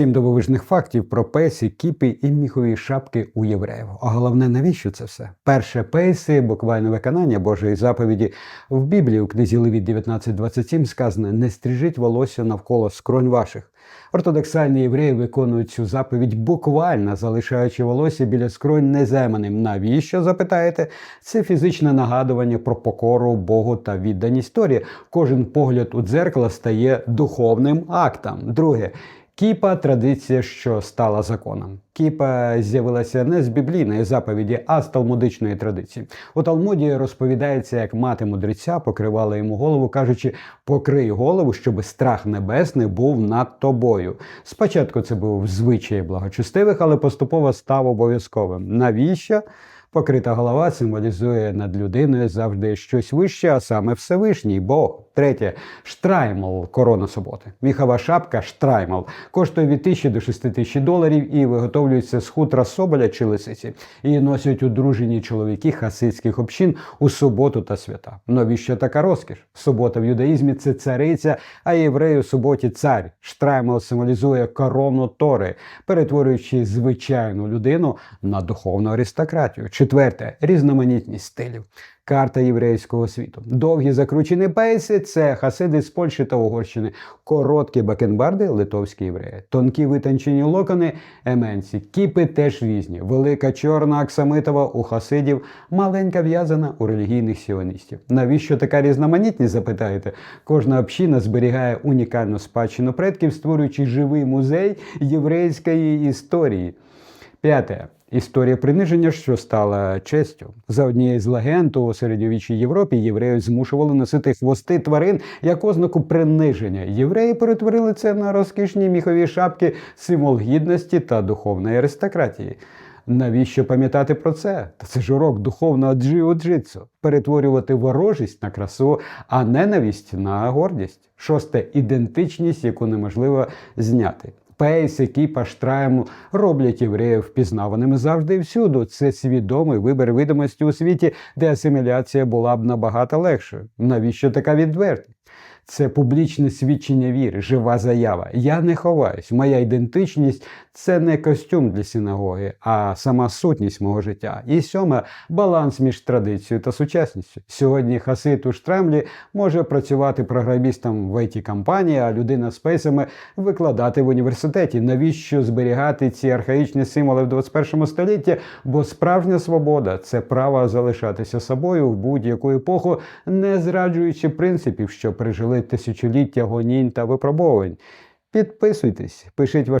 Сім дивовижних фактів про пейси, кіпи і міхові шапки у євреїв. А головне, навіщо це все? Перше пейси, буквально виконання Божої заповіді в Біблії у книзі Левіт 19.27 сказано: не стрижіть волосся навколо скронь ваших. Ортодоксальні євреї виконують цю заповідь буквально залишаючи волосся біля скронь неземаним. Навіщо запитаєте? Це фізичне нагадування про покору Богу та відданість Торі. Кожен погляд у дзеркало стає духовним актом. Друге. Кіпа традиція, що стала законом. Кіпа з'явилася не з біблійної заповіді, а з талмудичної традиції. У Талмуді розповідається, як мати мудреця покривала йому голову, кажучи: покрий голову, щоб страх небесний був над тобою. Спочатку це був звичай благочестивих, але поступово став обов'язковим. Навіщо? Покрита голова символізує над людиною завжди щось вище, а саме Всевишній Бог. Третє штраймл корона суботи. Міхова шапка штраймл коштує від 1000 до 6 тисяч доларів і виготовлюється з хутра соболя чи лисиці. Її носять одружені чоловіки хасидських общин у суботу та свята. Навіщо така розкіш? Субота в юдаїзмі це цариця, а євреї у суботі цар. Штраймл символізує корону Тори, перетворюючи звичайну людину на духовну аристократію. Четверте різноманітність стилів. Карта єврейського світу. Довгі закручені пейси це хасиди з Польщі та Угорщини, короткі бакенбарди литовські євреї, тонкі витончені локони еменці, кіпи теж різні. Велика чорна аксамитова у хасидів, маленька в'язана у релігійних сіоністів. Навіщо така різноманітність? Запитаєте? Кожна община зберігає унікальну спадщину предків, створюючи живий музей єврейської історії. П'яте. Історія приниження, що стала честю. За однією з легенд у середньовічній Європі євреїв змушували носити хвости тварин як ознаку приниження. Євреї перетворили це на розкішні міхові шапки, символ гідності та духовної аристократії. Навіщо пам'ятати про це? Та це ж урок духовного джиу-джитсу. перетворювати ворожість на красу, а ненависть на гордість. Шосте ідентичність, яку неможливо зняти. Пейс, який штрайму роблять євреїв впізнаваними завжди і всюду. Це свідомий вибір видимості у світі, де асиміляція була б набагато легшою. Навіщо така відвертість? Це публічне свідчення віри, жива заява. Я не ховаюсь. Моя ідентичність це не костюм для синагоги, а сама сутність мого життя. І сьоме баланс між традицією та сучасністю. Сьогодні хасид у штремлі може працювати програмістом в it компанії а людина з пейсами викладати в університеті. Навіщо зберігати ці архаїчні символи в 21 столітті? Бо справжня свобода це право залишатися собою в будь-яку епоху, не зраджуючи принципів, що пережили тисячоліття гонінь та випробовувань. Підписуйтесь, пишіть ваш.